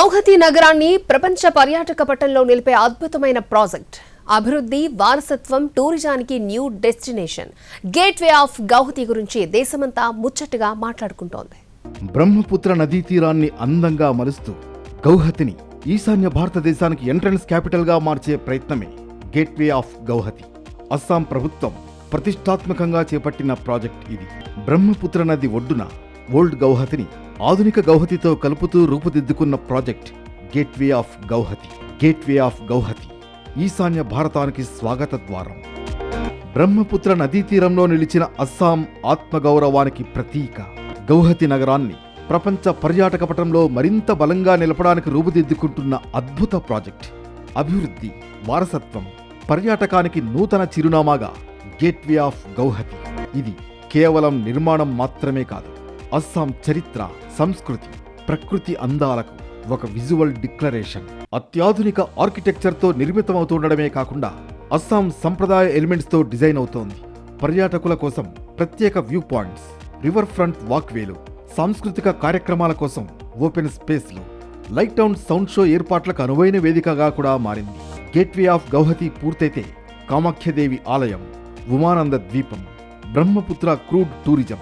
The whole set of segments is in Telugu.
గౌహతి నగరాన్ని ప్రపంచ పర్యాటక పట్టణంలో నిలిపే అద్భుతమైన ప్రాజెక్ట్. అభివృద్ధి వారసత్వం టూరిజానికి new destination. Gateway of Guwahati గురించి దేశమంతా ముచ్చటగా మాట్లాడుకుంటోంది. బ్రహ్మపుత్ర నదీ తీరాన్ని అందంగా మలుస్తూ గౌహతిని ఈశాన్య భారతదేశానికి ఎంట్రన్స్ క్యాపిటల్గా మార్చే ప్రయత్నమే గేట్వే ఆఫ్ గౌహతి. అస్సాం ప్రభుత్వం ప్రతిష్టాత్మకంగా చేపట్టిన ప్రాజెక్ట్ ఇది. బ్రహ్మపుత్ర నది ఒడ్డున ఓల్డ్ గౌహతిని ఆధునిక గౌహతితో కలుపుతూ రూపుదిద్దుకున్న project gateway of Guwahati gateway of Guwahati ఈశాన్య భారతానికి స్వాగత ద్వారం. బ్రహ్మపుత్ర నదీ తీరంలో నిలిచిన అస్సాం ఆత్మగౌరవానికి ప్రతీక. గౌహతి నగరాన్ని ప్రపంచ పర్యాటక పటంలో మరింత బలంగా నిలపడానికి రూపుదిద్దుకుంటున్న అద్భుత ప్రాజెక్ట్. అభివృద్ధి వారసత్వం పర్యాటకానికి నూతన చిరునామాగా గేట్వే ఆఫ్ గౌహతి ఇది కేవలం నిర్మాణం మాత్రమే కాదు అస్సాం చరిత్ర సంస్కృతి ప్రకృతి అందాలకు ఒక విజువల్ డిక్లరేషన్. అత్యాధునిక ఆర్కిటెక్చర్తో నిర్మితమవుతుండడమే కాకుండా అస్సాం సంప్రదాయ ఎలిమెంట్స్తో డిజైన్ అవుతోంది. పర్యాటకుల కోసం ప్రత్యేక వ్యూ పాయింట్స్ రివర్ ఫ్రంట్ వాక్వేలు సాంస్కృతిక కార్యక్రమాల కోసం ఓపెన్ స్పేస్లు లైట్ టౌన్ సౌండ్ షో ఏర్పాట్లకు అనువైన వేదికగా కూడా మారింది. గేట్వే ఆఫ్ గౌహతి పూర్తయితే కామాఖ్యదేవి ఆలయం ఉమానంద ద్వీపం బ్రహ్మపుత్ర క్రూడ్ టూరిజం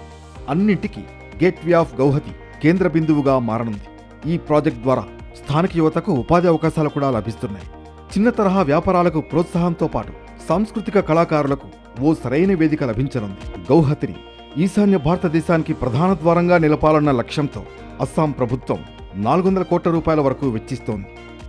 అన్నింటికీ గేట్వే ఆఫ్ గౌహతి కేంద్ర బిందువుగా మారనుంది. ఈ ప్రాజెక్ట్ ద్వారా స్థానిక యువతకు ఉపాధి అవకాశాలు కూడా లభిస్తున్నాయి. చిన్న తరహా వ్యాపారాలకు ప్రోత్సాహంతో పాటు సాంస్కృతిక కళాకారులకు ఓ సరైన వేదిక లభించనుంది. గౌహతిని ఈశాన్య భారతదేశానికి ప్రధాన ద్వారంగా నిలపాలన్న లక్ష్యంతో అస్సాం ప్రభుత్వం నాలుగు వందల కోట్ల రూపాయల వరకు వెచ్చిస్తోంది.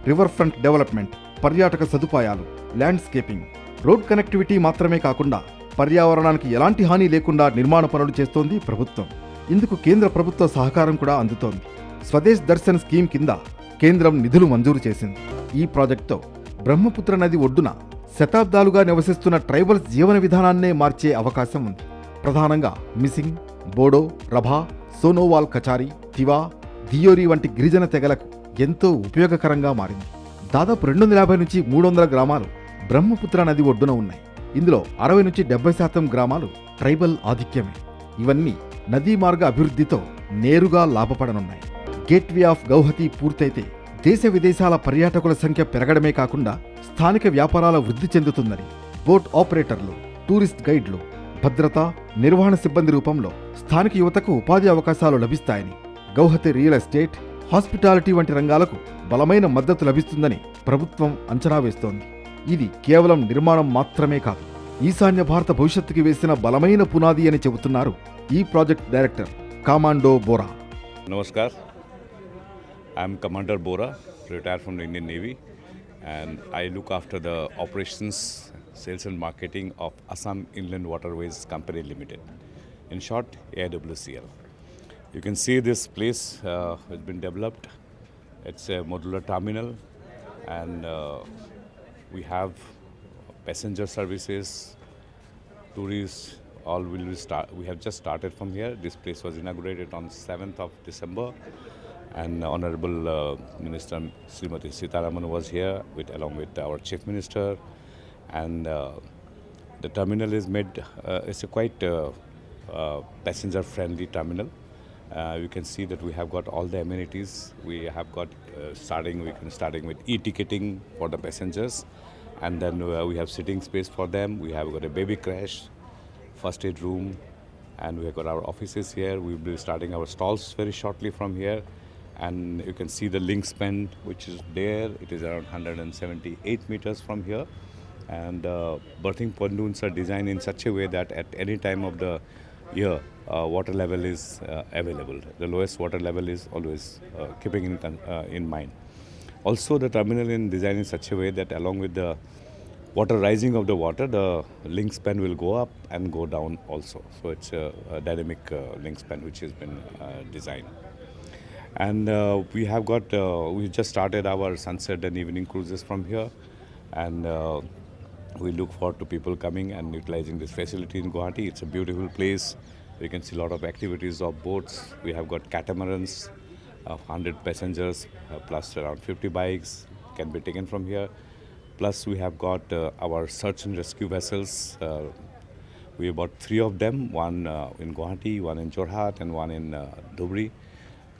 రివర్ ఫ్రంట్ డెవలప్మెంట్ పర్యాటక సదుపాయాలు ల్యాండ్స్కేపింగ్ రోడ్ కనెక్టివిటీ మాత్రమే కాకుండా పర్యావరణానికి ఎలాంటి హాని లేకుండా నిర్మాణ పనులు చేస్తోంది ప్రభుత్వం. ఇందుకు కేంద్ర ప్రభుత్వ సహకారం కూడా అందుతోంది. స్వదేశ్ దర్శన్ స్కీమ్ కింద కేంద్రం నిధులు మంజూరు చేసింది. ఈ ప్రాజెక్టుతో బ్రహ్మపుత్ర నది ఒడ్డున శతాబ్దాలుగా నివసిస్తున్న ట్రైబల్స్ జీవన విధానాన్నే మార్చే అవకాశం ఉంది. ప్రధానంగా మిసింగ్ బోడో రభా సోనోవాల్ కచారి తివా దియోరి వంటి గిరిజన తెగలకు ఎంతో ఉపయోగకరంగా మారింది. దాదాపు రెండు వందల యాభై నుంచి మూడు వందల గ్రామాలు బ్రహ్మపుత్ర నది ఒడ్డున ఉన్నాయి. ఇందులో అరవై నుంచి డెబ్బై శాతం గ్రామాలు ట్రైబల్ ఆధిక్యమే. ఇవన్నీ నదీ మార్గ అభివృద్ధితో నేరుగా లాభపడనున్నాయి. గేట్వే ఆఫ్ గౌహతి పూర్తయితే దేశ విదేశాల పర్యాటకుల సంఖ్య పెరగడమే కాకుండా స్థానిక వ్యాపారాల వృద్ధి చెందుతుందని బోట్ ఆపరేటర్లు టూరిస్ట్ గైడ్లు భద్రత నిర్వహణ సిబ్బంది రూపంలో స్థానిక యువతకు ఉపాధి అవకాశాలు లభిస్తాయని గౌహతి రియల్ ఎస్టేట్ హాస్పిటాలిటీ వంటి రంగాలకు బలమైన మద్దతు లభిస్తుందని ప్రభుత్వం అంచనా వేస్తోంది. ఇది కేవలం నిర్మాణం మాత్రమే కాదు ఈశాన్య భారత భవిష్యత్తుకి వేసిన బలమైన పునాది అని చెబుతున్నారు project director, director Bora. Bora ನಮಸ್ಕಾರ I am commander Bora retire from Indian navy and I look after the operations, sales and marketing of Assam Inland Waterways Company Limited, in short AWCL. You can see this place uh, has been developed. It's a modular terminal and uh, we have passenger services, tourists, all will be start we have just started from here. This place was inaugurated on 7th of december and honorable uh, minister srimati sitaraman was here with along with our chief minister. And uh, the terminal is made uh, it's a quite uh, uh, passenger friendly terminal. Uh, you can see that we have got all the amenities. We have got uh, starting we can starting with e-ticketing for the passengers. And then uh, we have sitting space for them. We have got a baby crash first aid room and we have got our offices here. We'll be starting our stalls very shortly from here. And you can see the link span which is there. It is around 178 meters from here. And uh, berthing pontoons are designed in such a way that at any time of the year uh, water level is uh, available. The lowest water level is always uh, keeping in, uh, in mind. Also the terminal is designed in such a way that along with the water rising of the water, the link span will go up and go down also. So it's a, a dynamic uh, link span which has been uh, designed. And uh, we have got, uh, we just started our sunset and evening cruises from here. And uh, we look forward to people coming and utilizing this facility in Guwahati. It's a beautiful place. We can see a lot of activities of boats. We have got catamarans of 100 passengers uh, plus around 50 bikes can be taken from here. Plus, we have got uh, our search and rescue vessels. Uh, we bought three of them one uh, in Guwahati, one in Jorhat, and one in uh, Dhubri.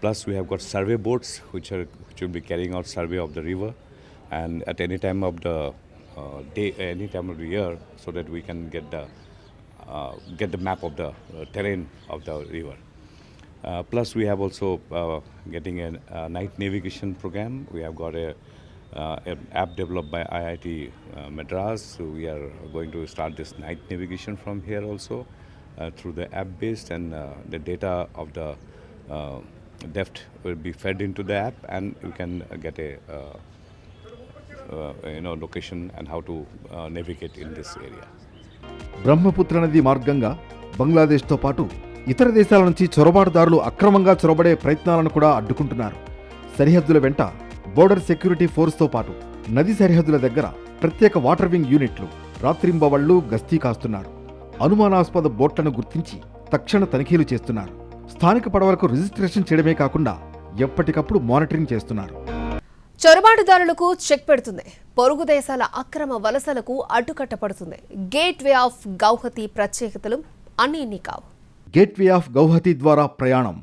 Plus, we have got survey boats which are which will be carrying out survey of the river, and at any time of the uh, day, any time of the year, so that we can get the uh, get the map of the uh, terrain of the river. Plus, we have also getting a, a night navigation program. We have got a app developed by IIT uh, Madras. So we are going to start this night navigation from here also uh, through the app based, and uh, the data of the uh, depth will be fed into the app, and you can get a uh, uh, you know location and how to uh, navigate in this area. Brahmaputra నది మార్గంగా బంగ్లాదేశ్తో పాటు ఇతర దేశాల నుంచి చొరబాటుదారులు అక్రమంగా చొరబడే ప్రయత్నాలను కూడా అడ్డుకుంటున్నారు సరిహద్దుల వెంట బోర్డర్ సెక్యూరిటీ ఫోర్స్తో పాటు నది సరిహద్దుల దగ్గర ప్రత్యేక వాటర్ వింగ్ యూనిట్లు రాత్రింబవళ్ళు గస్తీ కాస్తున్నారు. అనుమానాస్పద బోట్లను గుర్తించి తక్షణ తనిఖీలు చేస్తున్నారు. స్థానిక పడవలకు రిజిస్ట్రేషన్ చేయడమే కాకుండా ఎప్పటికప్పుడు మానిటరింగ్ చేస్తున్నారు. చొరబాటుదారులకు చెక్ పెడుతుంది. పొరుగు దేశాల అక్రమ వలసలకు అడ్డుకట్టపడుతుంది గేట్ వే ఆఫ్ గౌహతి ప్రత్యేకతలు అన్ని ఇన్ని కావు గేట్వే ఆఫ్ గౌహతి ద్వారా ప్రయాణం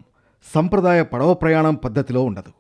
సంప్రదాయ పడవ ప్రయాణం పద్ధతిలో ఉండదు.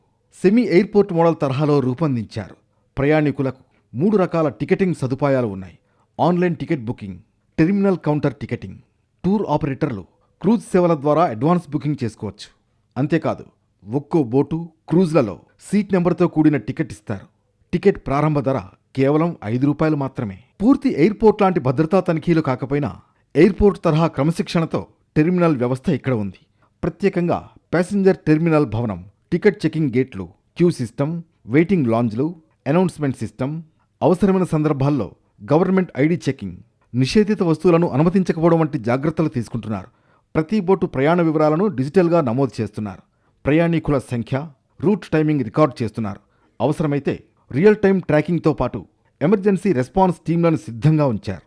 సెమీ ఎయిర్పోర్ట్ మోడల్ తరహాలో రూపొందించారు. ప్రయాణికులకు మూడు రకాల టికెటింగ్ సదుపాయాలు ఉన్నాయి. Online ticket booking terminal counter ticketing tour ఆపరేటర్లు క్రూజ్ సేవల ద్వారా అడ్వాన్స్ బుకింగ్ చేసుకోవచ్చు. అంతేకాదు ఒక్కో బోటు క్రూజ్లలో సీట్ నెంబర్తో కూడిన టికెట్ ఇస్తారు. టికెట్ ప్రారంభ ధర కేవలం ఐదు రూపాయలు మాత్రమే. పూర్తి ఎయిర్పోర్ట్ లాంటి భద్రతా తనిఖీలు కాకపోయినా ఎయిర్పోర్ట్ తరహా క్రమశిక్షణతో టెర్మినల్ వ్యవస్థ ఇక్కడ ఉంది. ప్రత్యేకంగా ప్యాసింజర్ టెర్మినల్ భవనం టికెట్ చెకింగ్ గేట్లు క్యూ సిస్టమ్ వెయిటింగ్ లాంజ్లు అనౌన్స్మెంట్ సిస్టమ్ అవసరమైన సందర్భాల్లో గవర్నమెంట్ ఐడి చెకింగ్ నిషేధిత వస్తువులను అనుమతించకపోవడం వంటి జాగ్రత్తలు తీసుకుంటున్నారు. ప్రతి బోటు ప్రయాణ వివరాలను డిజిటల్గా నమోదు చేస్తున్నారు. ప్రయాణికుల సంఖ్య రూట్ టైమింగ్ రికార్డ్ చేస్తున్నారు. అవసరమైతే రియల్ టైం ట్రాకింగ్తో పాటు ఎమర్జెన్సీ రెస్పాన్స్ టీంలను సిద్ధంగా ఉంచారు.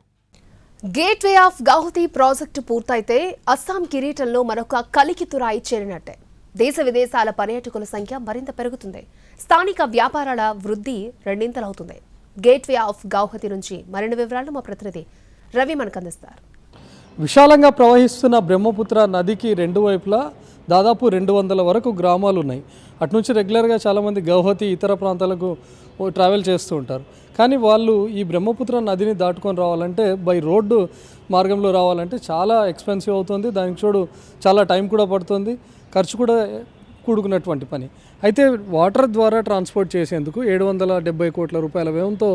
గేట్వే ఆఫ్ గౌహతి ప్రాజెక్టు పూర్తయితే అస్సాం కిరీటంలో మరొక కలికితురాయి చేరినట్టే. దేశ విదేశాల పర్యాటకుల సంఖ్య మరింత పెరుగుతుంది. స్థానిక వ్యాపారాల వృద్ధి రెండింతలవుతుంది. గేట్వే ఆఫ్ గౌహతి నుంచి మరిన్ని వివరాలు మా ప్రతినిధి రవి మనకు అందిస్తారు. విశాలంగా ప్రవహిస్తున్న బ్రహ్మపుత్ర నదికి రెండు వైపులా దాదాపు రెండు వందల వరకు గ్రామాలు ఉన్నాయి. అటు నుంచి రెగ్యులర్గా చాలామంది గౌహతి ఇతర ప్రాంతాలకు ట్రావెల్ చేస్తూ ఉంటారు. కానీ వాళ్ళు ఈ బ్రహ్మపుత్ర నదిని దాటుకొని రావాలంటే బై రోడ్డు మార్గంలో రావాలంటే చాలా ఎక్స్పెన్సివ్ అవుతుంది. దానికి చూడు చాలా టైం కూడా పడుతుంది. ఖర్చు కూడా కూడుకున్నటువంటి పని. అయితే వాటర్ ద్వారా ట్రాన్స్పోర్ట్ చేసేందుకు ఏడు వందల డెబ్బై కోట్ల రూపాయల వ్యయంతో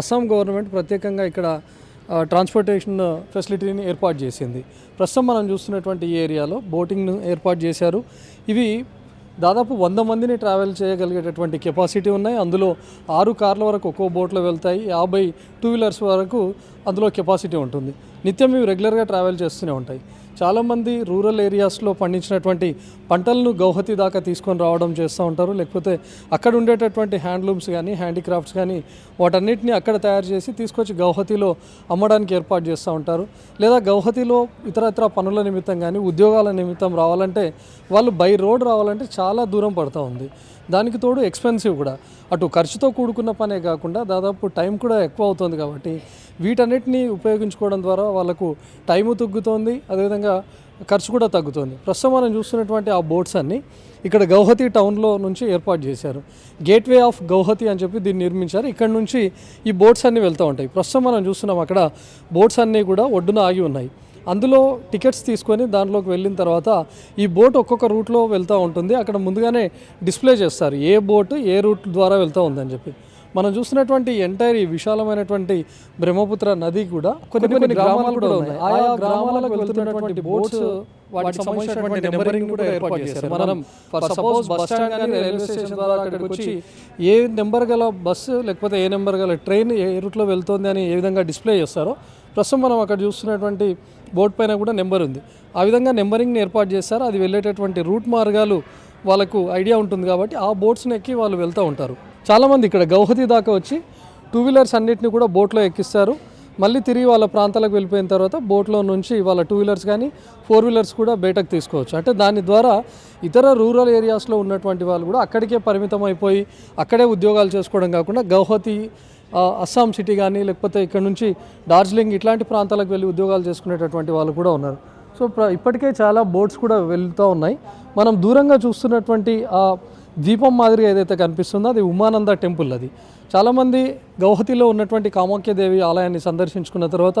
అస్సాం గవర్నమెంట్ ప్రత్యేకంగా ఇక్కడ ట్రాన్స్పోర్టేషన్ ఫెసిలిటీని ఏర్పాటు చేసింది. ప్రస్తుతం మనం చూస్తున్నటువంటి ఈ ఏరియాలో బోటింగ్ను ఏర్పాటు చేశారు. ఇవి దాదాపు వంద మందిని ట్రావెల్ చేయగలిగేటటువంటి కెపాసిటీ ఉన్నాయి. అందులో ఆరు కార్ల వరకు ఒక్కో బోట్లో వెళ్తాయి. యాభై టూ వీలర్స్ వరకు అందులో కెపాసిటీ ఉంటుంది. నిత్యం ఇవి రెగ్యులర్గా ట్రావెల్ చేస్తూనే ఉంటాయి. చాలామంది రూరల్ ఏరియాస్లో పండించినటువంటి పంటలను గౌహతి దాకా తీసుకొని రావడం చేస్తూ ఉంటారు. లేకపోతే అక్కడ ఉండేటటువంటి హ్యాండ్లూమ్స్ కానీ హ్యాండీక్రాఫ్ట్స్ కానీ వాటన్నిటిని అక్కడ తయారు చేసి తీసుకొచ్చి గౌహతిలో అమ్మడానికి ఏర్పాటు చేస్తూ ఉంటారు. లేదా గౌహతిలో ఇతరత్ర పనుల నిమిత్తం కానీ ఉద్యోగాల నిమిత్తం రావాలంటే వాళ్ళు బై రోడ్ రావాలంటే చాలా దూరం పడుతూ ఉంది. దానికి తోడు ఎక్స్పెన్సివ్ కూడా. అటు ఖర్చుతో కూడుకున్న పనే కాకుండా దాదాపు టైం కూడా ఎక్కువ అవుతుంది కాబట్టి వీటన్నిటిని ఉపయోగించుకోవడం ద్వారా వాళ్ళకు టైము తగ్గుతోంది అదేవిధంగా ఖర్చు కూడా తగ్గుతుంది. ప్రస్తుతం మనం చూస్తున్నటువంటి ఆ బోట్స్ అన్నీ ఇక్కడ గౌహతి టౌన్లో నుంచి ఏర్పాటు చేశారు. గేట్వే ఆఫ్ గౌహతి అని చెప్పి దీన్ని నిర్మించారు. ఇక్కడ నుంచి ఈ బోట్స్ అన్నీ వెళ్తూ ఉంటాయి. ప్రస్తుతం మనం చూస్తున్నాం అక్కడ బోట్స్ అన్నీ కూడా ఒడ్డున ఆగి ఉన్నాయి. అందులో టికెట్స్ తీసుకొని దాంట్లోకి వెళ్ళిన తర్వాత ఈ బోట్ ఒక్కొక్క రూట్లో వెళ్తూ ఉంటుంది. అక్కడ ముందుగానే డిస్ప్లే చేస్తారు. ఏ బోట్ ఏ రూట్ ద్వారా వెళ్తూ ఉందని చెప్పి. మనం చూస్తున్నటువంటి ఎంటైర్ ఈ విశాలమైనటువంటి బ్రహ్మపుత్ర నది కూడా కొన్ని కొన్ని గ్రామాలు కూడా ఉన్నాయి. ఆయా గ్రామాలకు వెళ్తున్నటువంటి బోట్స్ వాటికి సంబంధించినటువంటి నెంబరింగ్ కూడా ఏర్పాటు చేశారు. మనం ఫర్ సపోజ్ బస్ స్టాండ్ కానీ రైల్వే స్టేషన్ ద్వారా అక్కడికి వచ్చి ఏ నెంబర్ గల బస్సు లేకపోతే ఏ నెంబర్ గల ట్రైన్ ఏ రూట్లో వెళ్తుంది అని ఏ విధంగా డిస్ప్లే చేస్తారో ప్రస్తుతం మనం అక్కడ చూస్తున్నటువంటి బోర్డు పైన కూడా నెంబర్ ఉంది. ఆ విధంగా నెంబరింగ్ని ఏర్పాటు చేస్తారు అది వెళ్ళేటటువంటి రూట్ మార్గాలు వాళ్ళకు ఐడియా ఉంటుంది కాబట్టి ఆ బోట్స్ని ఎక్కి వాళ్ళు వెళ్తూ ఉంటారు. చాలామంది ఇక్కడ గౌహతి దాకా వచ్చి టూ వీలర్స్ అన్నిటిని కూడా బోట్లో ఎక్కిస్తారు. మళ్ళీ తిరిగి వాళ్ళ ప్రాంతాలకు వెళ్ళిపోయిన తర్వాత బోట్లో నుంచి వాళ్ళ టూ వీలర్స్ కానీ ఫోర్ వీలర్స్ కూడా బయటకు తీసుకోవచ్చు. అంటే దాని ద్వారా ఇతర రూరల్ ఏరియాస్లో ఉన్నటువంటి వాళ్ళు కూడా అక్కడికే పరిమితం అయిపోయి అక్కడే ఉద్యోగాలు చేసుకోవడం కాకుండా గౌహతి అస్సాం సిటీ కానీ లేకపోతే ఇక్కడ నుంచి డార్జిలింగ్ ఇట్లాంటి ప్రాంతాలకు వెళ్ళి ఉద్యోగాలు చేసుకునేటటువంటి వాళ్ళు కూడా ఉన్నారు. సో ఇప్పటికే చాలా బోట్స్ కూడా వెళ్తూ ఉన్నాయి. మనం దూరంగా చూస్తున్నటువంటి ఆ ద్వీపం మాదిరిగా ఏదైతే కనిపిస్తుందో అది ఉమానంద టెంపుల్ అది. చాలామంది గౌహతిలో ఉన్నటువంటి కామాఖ్యదేవి ఆలయాన్ని సందర్శించుకున్న తర్వాత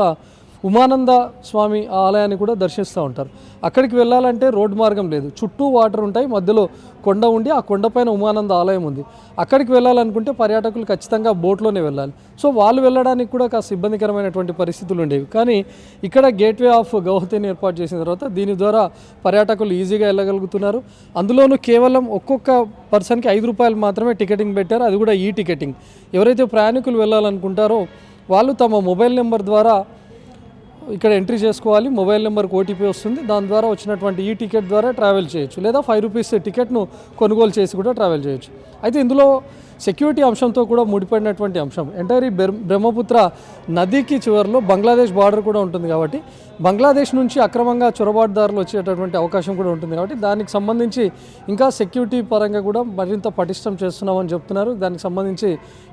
ఉమానంద స్వామి ఆలయాన్ని కూడా దర్శిస్తూ ఉంటారు. అక్కడికి వెళ్ళాలంటే రోడ్డు మార్గం లేదు. చుట్టూ వాటర్ ఉంటాయి. మధ్యలో కొండ ఉండి ఆ కొండపైన ఉమానంద ఆలయం ఉంది. అక్కడికి వెళ్ళాలనుకుంటే పర్యాటకులు ఖచ్చితంగా బోట్లోనే వెళ్ళాలి. సో వాళ్ళు వెళ్ళడానికి కూడా కాస్త ఇబ్బందికరమైనటువంటి పరిస్థితులు ఉండేవి. కానీ ఇక్కడ గేట్వే ఆఫ్ గౌహతిని ఏర్పాటు చేసిన తర్వాత దీని ద్వారా పర్యాటకులు ఈజీగా వెళ్ళగలుగుతున్నారు. అందులోనూ కేవలం ఒక్కొక్క పర్సన్కి ఐదు రూపాయలు మాత్రమే టికెటింగ్ పెట్టారు. అది కూడా ఈ టికెటింగ్. ఎవరైతే ప్రయాణికులు వెళ్ళాలనుకుంటారో వాళ్ళు తమ మొబైల్ నెంబర్ ద్వారా ఇక్కడ ఎంట్రీ చేసుకోవాలి. మొబైల్ నెంబర్కి ఓటీపీ వస్తుంది. దాని ద్వారా వచ్చినటువంటి ఈ టికెట్ ద్వారా ట్రావెల్ చేయొచ్చు. లేదా ఫైవ్ రూపీస్ టికెట్ను కొనుగోలు చేసి కూడా ట్రావెల్ చేయొచ్చు. అయితే ఇందులో సెక్యూరిటీ అంశంతో కూడా ముడిపడినటువంటి అంశం. ఎంటైర్ ఈ బ్రహ్మపుత్ర నదికి చివరిలో బంగ్లాదేశ్ బార్డర్ కూడా ఉంటుంది కాబట్టి బంగ్లాదేశ్ నుంచి అక్రమంగా చొరబాటుదారులు వచ్చేటటువంటి అవకాశం కూడా ఉంటుంది కాబట్టి దానికి సంబంధించి ఇంకా సెక్యూరిటీ పరంగా కూడా మరింత పటిష్టం చేస్తున్నామని చెప్తున్నారు. దానికి సంబంధించి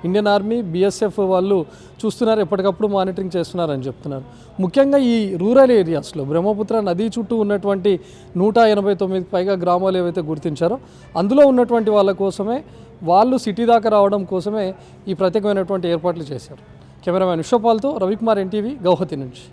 ఇండియన్ ఆర్మీ బీఎస్ఎఫ్ వాళ్ళు చూస్తున్నారు ఎప్పటికప్పుడు మానిటరింగ్ చేస్తున్నారని చెప్తున్నారు. ముఖ్యంగా ఈ రూరల్ ఏరియాస్లో బ్రహ్మపుత్ర నది చుట్టూ ఉన్నటువంటి నూట ఎనభై తొమ్మిది పైగా గ్రామాలు ఏవైతే గుర్తించారో అందులో ఉన్నటువంటి వాళ్ళ కోసమే వాళ్ళు సిటీ దాకా రావడం కోసమే ఈ ప్రత్యేకమైనటువంటి ఏర్పాట్లు చేశారు. కెమెరామ్యాన్ విశ్వపాల్తో రవికుమార్ ఎన్టీవీ గౌహతి నుంచి.